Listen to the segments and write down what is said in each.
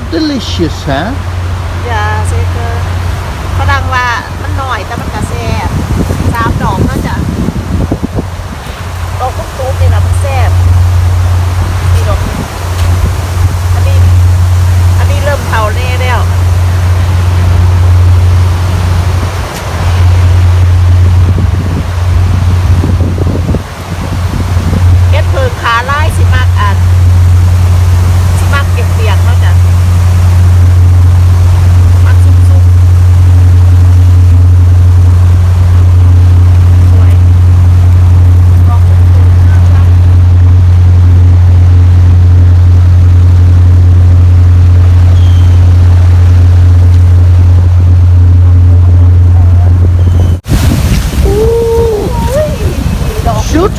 delicious, huh?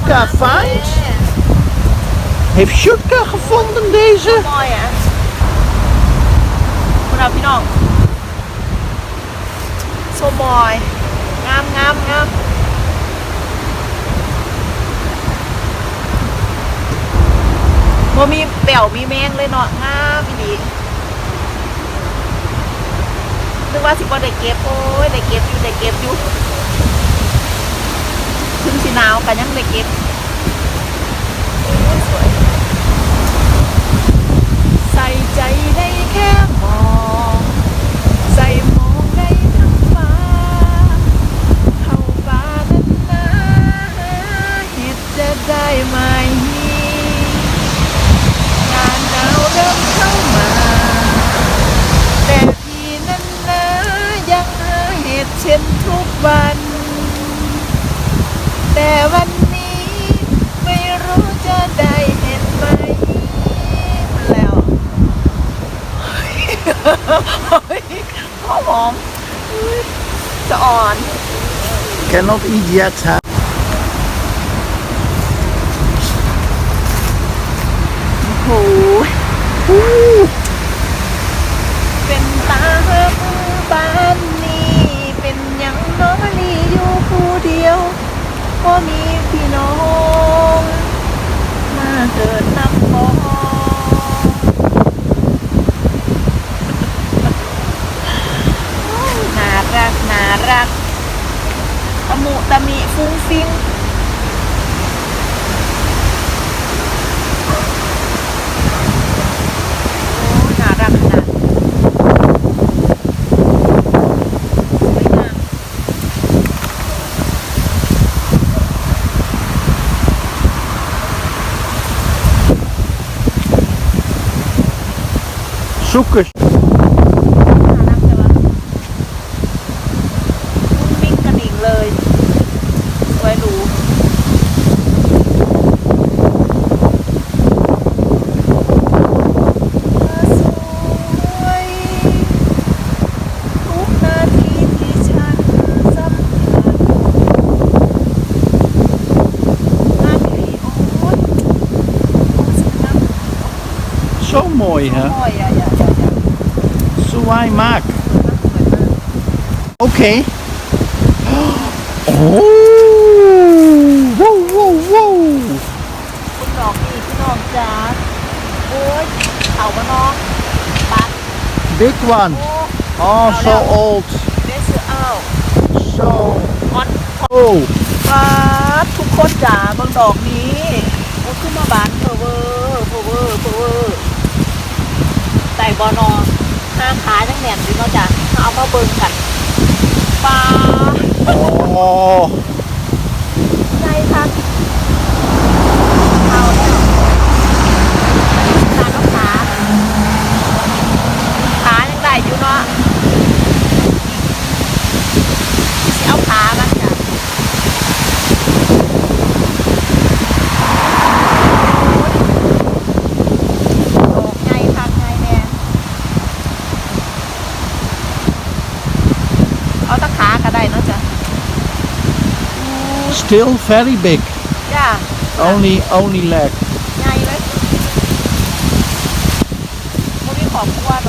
Sjoetka, find? Heeft Sjoetka gevonden deze? มอยอะคุณเอาพี่น้องโซบอยงามงามงามบ่มีเปี่ยวมีแมงเลยเนาะงามอีดีนึกว่าสิบ่ได้เก็บโอ้ยได้เก็บอยู่ได้เก็บอยู่ ถึงสิหนาวกันยังได้เก็บใส่ใจได้แค่มอง yet, ยงาม Zo mooi, โอ้ hè? ยอย่าอย่าอย่าอย่า Zwaai maak. สวยมาก Oké. Oh. Wow, wow, wow. คุณน้องนี่พี่น้องจ๋าโอ้ยเขามาน้องปัด Big one. โอ้ Oh, so old. เดซเอา So ออน old. ปัดทุกคนจ๋าเบางดอกนี้โอ้ขึ้นมาบานเพอเวอร์เพอเวอร์เพอเวอร์แต่บอนอ ห้างขายทั้งแหนมดีเนาะจ้ะเอามาเบิ่งกันปลาโอ้ Still very big. จ้า Only, only leg. ใหญ่เลยมันมีของกวนหร บ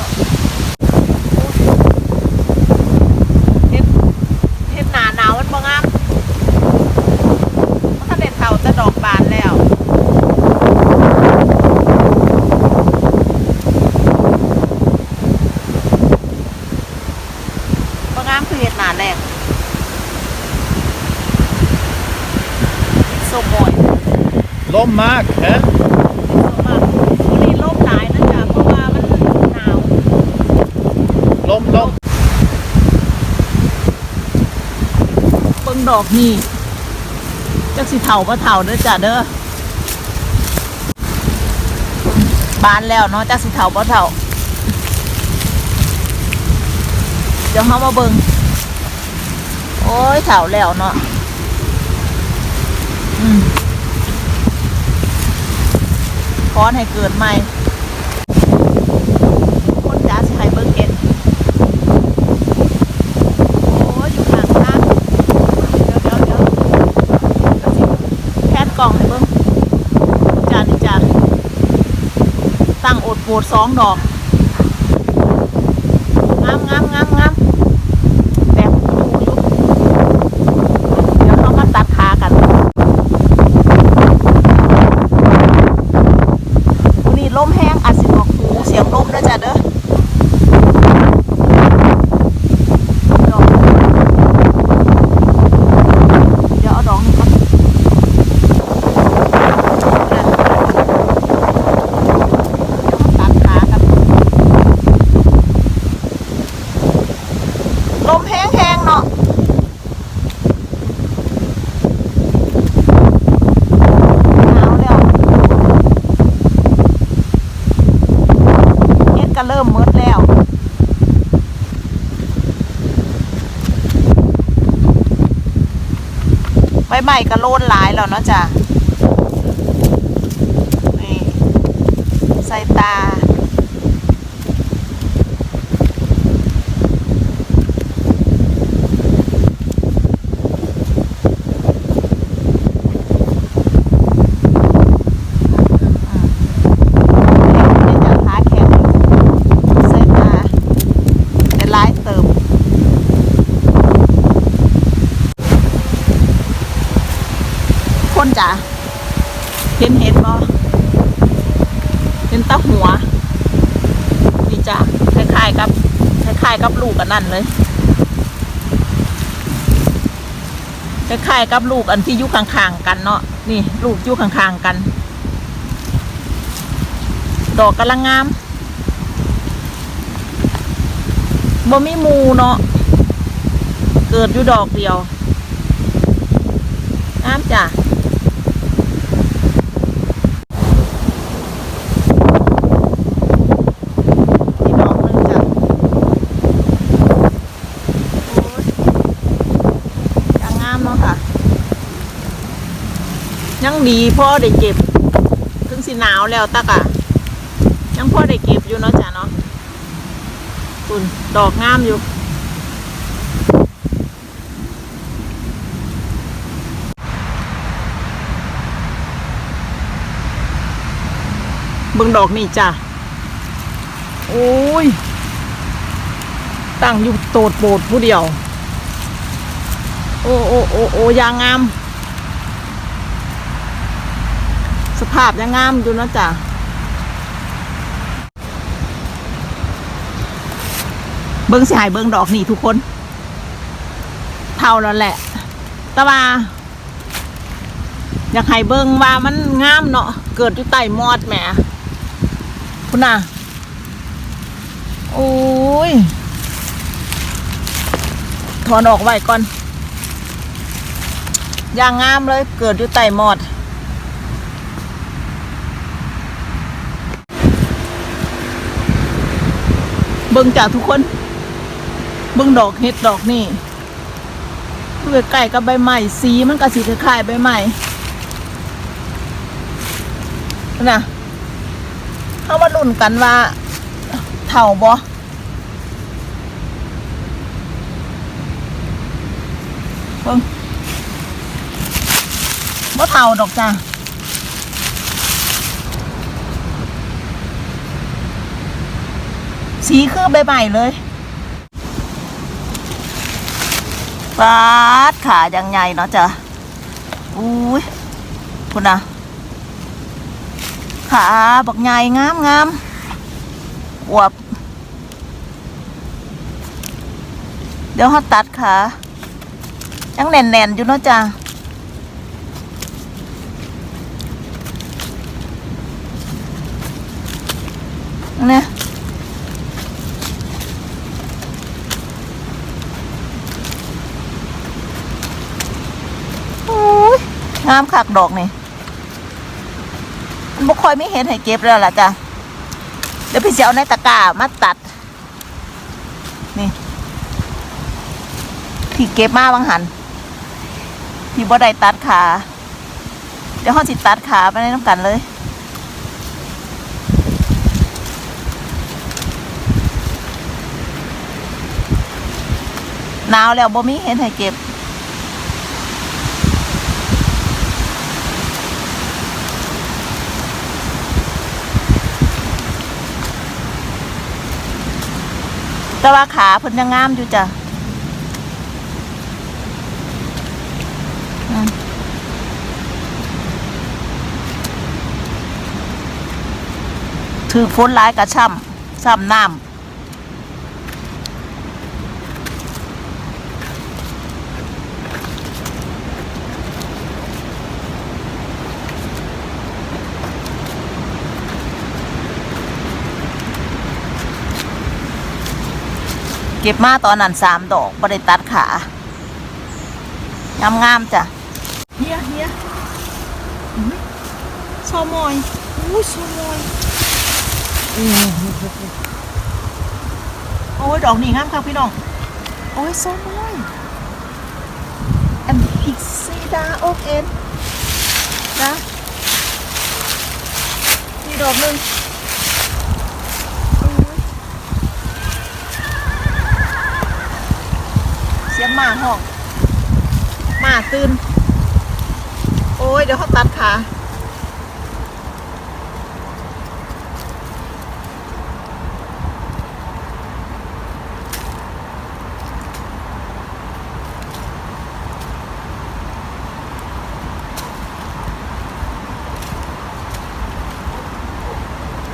Lom Mark, hè? วันนี้ลมหลายนะจ๊ะเพราะว่ามันหนาว Lom, lom. เบิ่งดอกนี่จักสิเถาบ่เถาเด้อจ้ะเด้อบานแล้วเนาะจักสิเถาบ่เถาเดี๋ยวเฮามาเบิ่งโอ้ยเถาแล้วเนาะอืมข อนให้เกิดใหม่คนจ้าสิให้เบิ่งเห็ดโอ้อยู่ข้างทางเดี๋ยวเดี๋ยวเดี๋ยวแคดกล่องให้เบิ้งจานี่จานตั้งโอดโปดสองดอกงามงามงามงามแต่อยู่อยู่เดี๋ยวเขามาตัดขากันวันนี้ลมแห้งอาจสิบอกหูเสียงลมนะจ๊ะเด้อดอกเดี๋ยวเอาดอกนี้ก่อนตัดขากัน ลมแห้งๆเนาะหนาวแล้วเฮ็ดก็เริ่มมืดแล้วใบใหม่ก็โลนหลายแล้วเนาะจ้ะนี่ใส่ตา นี่จะขาแข็งใส่ตาเป็นลายเติม คนจ๋าเห็นเห็นบ่เห็น ตาหัวนี่จ้ะคล้ายๆกับคล้ายๆกับลูกอันนั่นเลยคล้ายๆกับลูกอันที่อยู่ข้างๆกันเนาะนี่ ลูกอยู่ข้างๆกัน ดอกกำลังงามบ่มีมูเนาะเกิดอยู่ดอกเดียวงามจ้ะนี่ดอกหนึงจ้ะโอ้ยจะงามเนาะค่ะ ยัง ดีพ่อได้เก็บ ถึงสิหนาวแล้วตักอะยังพ่อได้เก็บอยู่เนาะจ้ะเนาะคุณดอกงามอยู่เบิ่งดอกนี่จ้ะโอ้ย ตั้งอยู่โตดโปดผู้เดียว โอ้โอ้โอ้โอ้ยางงาม สภาพยังงามอยู่เนาะจ้ะเบิ้งสิหายเบิ้งดอกนี่ทุกคนเท่าแล้วแหละ แต่ว่า อยากให้เบิ้งว่ามันงามเนาะเกิดอยู่ใต้มอดแหมคุณน่ะโอ้ยถอนออกไว้ก่อนอย่างงามเลยเกิดอยู่ใต้มอด เบิ่งจากทุกคน เบิ่งดอกเห็ดดอกนี่เพื่อใกล้กับใบไม้สีมันก็สีคล้ายใบไม้นะเขามาลุ้นกันว่าเท่าบ่เบิ่งบ่เท่าดอกจ้า สีคือใบใหม่เลยปาดขาอย่างใหญ่เนาะจ้ะอุ้ยคุณนะขาบักใหญ่งามงามอวบ เดี๋ยวเขาตัดขายังแน่นๆอยู่เนาะจ้ะ เนี่ยโอ้ย งามคักดอกนี่มันบ่ค่อยไม่เห็นให้เก็บแล้วล่ะจ้ะเดี๋ยวพี่จะเอาในตะกร้ามาตัด นี่ที่เก็บมาบางหันที่บ่ได้ตัดขาเดี๋ยวเขาสิตัดขาไปในน้ำกันเลยหนาวแล้วบ่มีเห็นให้เก็บ แต่ว่าขาเพิ่นยังงามอยู่จ้ะอืมถือฝนร้ายกระช่ำซ้ำน้ำ เก็บมาตอนนั้นสามดอกบ่ได้ตัดขางามๆจ้ะเฮียเฮียอื้อมอยอุ้ยซอมอยโอ้ยดอกนี่งามครับพี่น้อง โอ้ยซอมอยแอมพิกซีดาโอเอ็นนะมีดอกหนึ่งโอ้ยเสียงหมาห้องหมาตื่น โอ้ย เดี๋ยวเขาตัดขา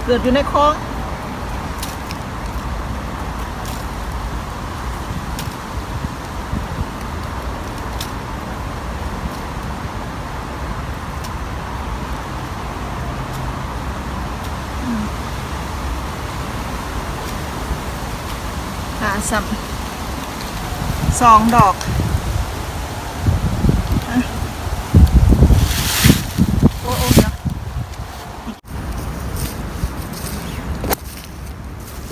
เกิดอยู่ในคลอง หาสัม สองดอกโอ้โอ้เดี๋ย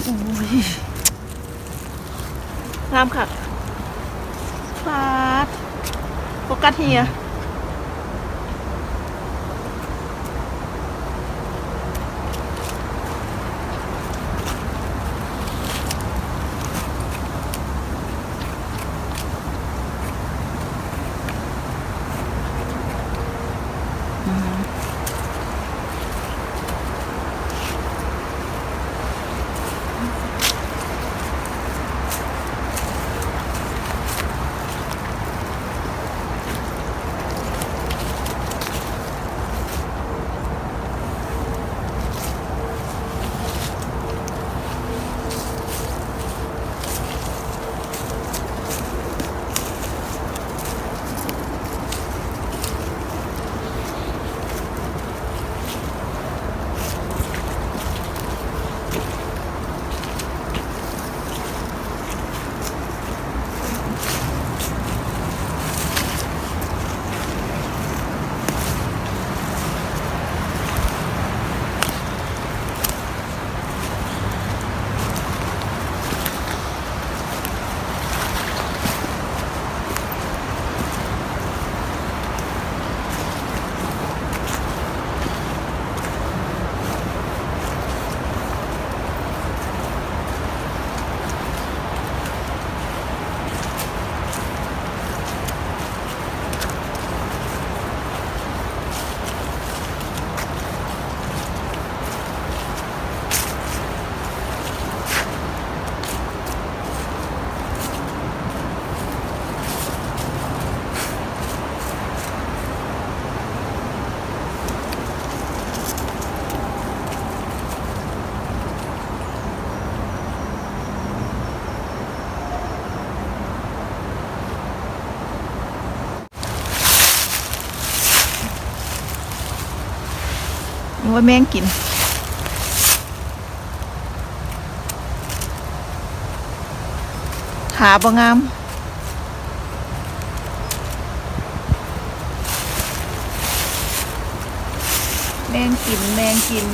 โอ้ยงามค่ะฟาดโฟกัสเฮีย ว่าแมงกิน ขาบางามแมงกินแมงกิน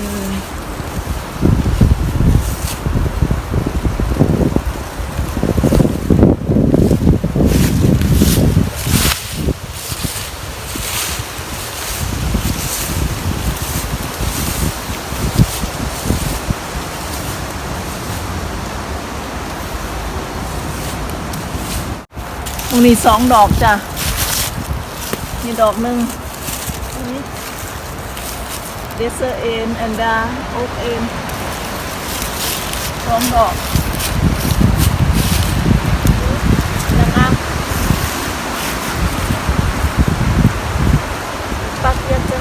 ตรงนี้สองดอกจ้ะมีดอกหนึ่งเดซเซอร์เอ็นแอนดาโอ๊กเอ็นสองดอกนะครับปักเยียนจ้ะ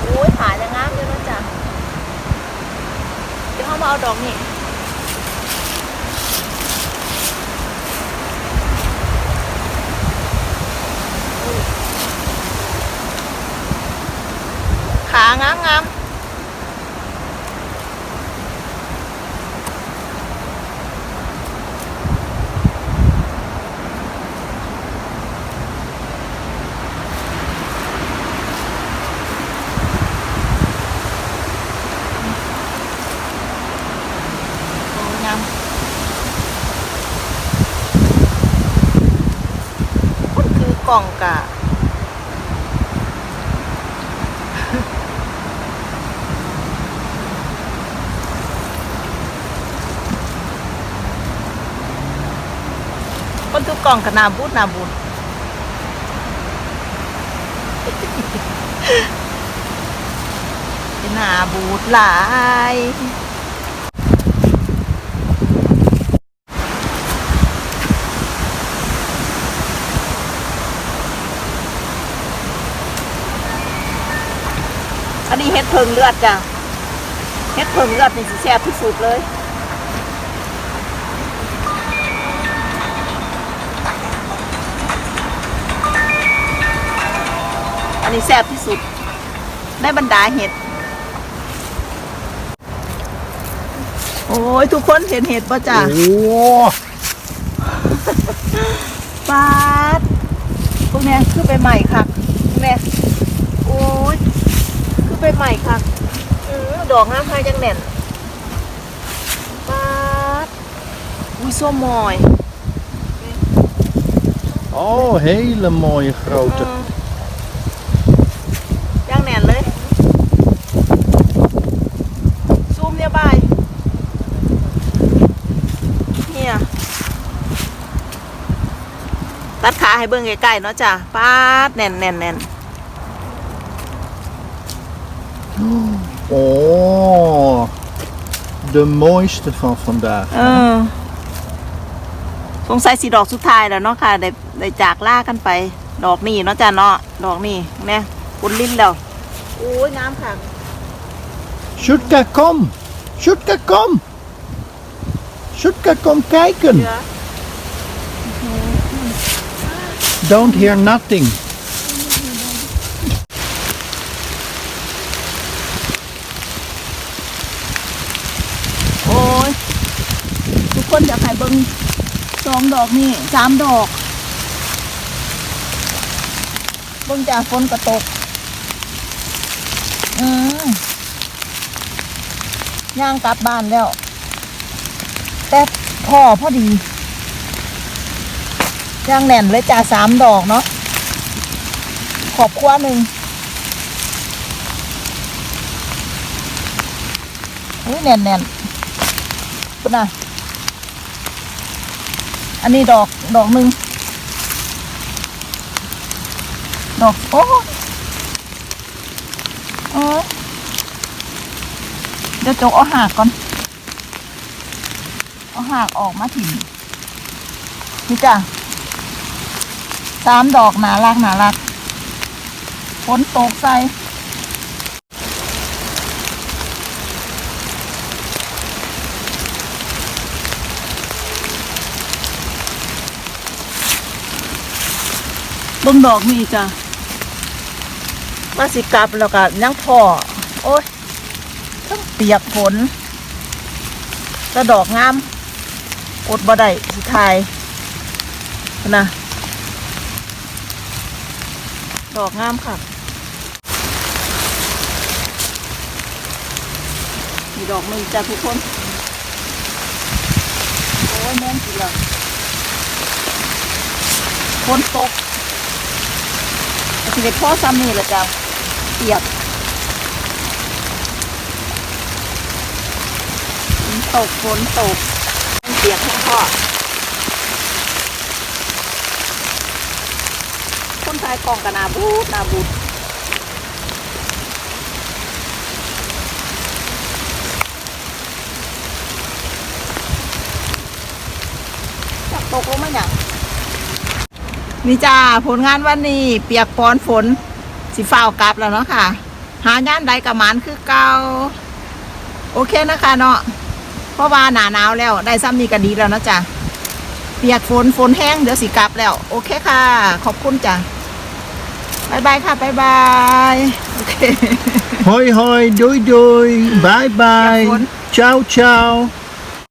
โอ้ยหายจะงามเยอะนะจ๊ะเดี๋ยวเขามาเอาดอกนี่างามงามกล่องกะ กล่องขนาบูดนาบูดเป็นหนาบูดหลายอันนี้เฮ็ดเพิงเลือดจ้ะเฮ็ดเพิงเลือดนี่สิแซ่บที่สุดเลย นนี้แซ่บที่สุดในบรรดาเห็ด โอ้ย ทุกคนเห็นเห็ดป่ะจ้ะ Åh! ปาดพวกเนี้ยคือไปใหม่ค่ะพวกเนี้ยโอ้ย คือไปใหม่ค่ะอือดอกงามค่ะยังแน่นปาดอุ้ยส้มมอย Oh, hele mooie grote. ย่างแหนนเลย ซูมเนี่ยบาย เนี่ย ตัดขาให้เบิ่งใกล้ๆเนาะจ้ะปาดแน่นแน่นแน่น Oh, de mooiste van vandaag. เออสงสัยสีดอกสุดท้ายแล้วเนาะค่ะได้ได้จากล่ากันไป ดอกนี่เนาะจ้ะเนาะดอกนี่เนี่ยปุนลิ้นแล้วโอ้ยงามค่ะ Sjoetka, kom! Sjoetka, kom! Sjoetka, kom เหลื kijken! อ Don't hear nothing. โอ้ยทุกคนอยากให้เบิ่งสองดอกนี่สามดอกเบิ่งจากฝนกระตกอืมย่างกลับบ้านแล้ว แต่พ่อพอดี ย่างแน่นเลยจ้าสามดอกเนาะขอบครัวหนึ่งอุ้ยแน่นแน่นๆคุณน่ะอันนี้ดอกดอกหนึ่งดอกโอ้ยโอ้ยเดี๋ยวจกเอาหากก่อน เอาหากออกมาถิ่มนี่จ้ะ สามดอกหนารักหนารักฝนตกใส่บิ่งดอกนี่จ้ะว่าสิกลับแล้วก็ยังพอโอ้ยทั้งเปียกฝนแต่ดอกงามอดบ่ได้สิทายนะ ดอกงามค่ะ มีดอกมือจ้าทุกคน โอ้ยแม่นจริงเลยฝนตกสิเด็ดพ่อซ้ำนี่แหละจ้าเปียกฝนตกฝนตกเปียกทั้งพ่อ คนทายกองกันนาบูดนาบูดจักตกลงมาอย่างนี่จ้าผลงานวันนี้ เปียกปอนฝนสิฟ้ากลับแล้วเนาะค่ะ หางานใดกับมันคือเก่าโอเคนะคะเนาะเพราะว่าหนาหนาวแล้วได้ซ้ำนี่ก็ดีแล้วนะจ้ะเปียกฝนฝนแห้งเดี๋ยวสิกลับแล้ว โอเคค่ะ ขอบคุณจ้ะ บายบายค่ะบายบายโอเค Hoi hoi, doei doei, bye bye, Ja, gewoon. ciao ciao.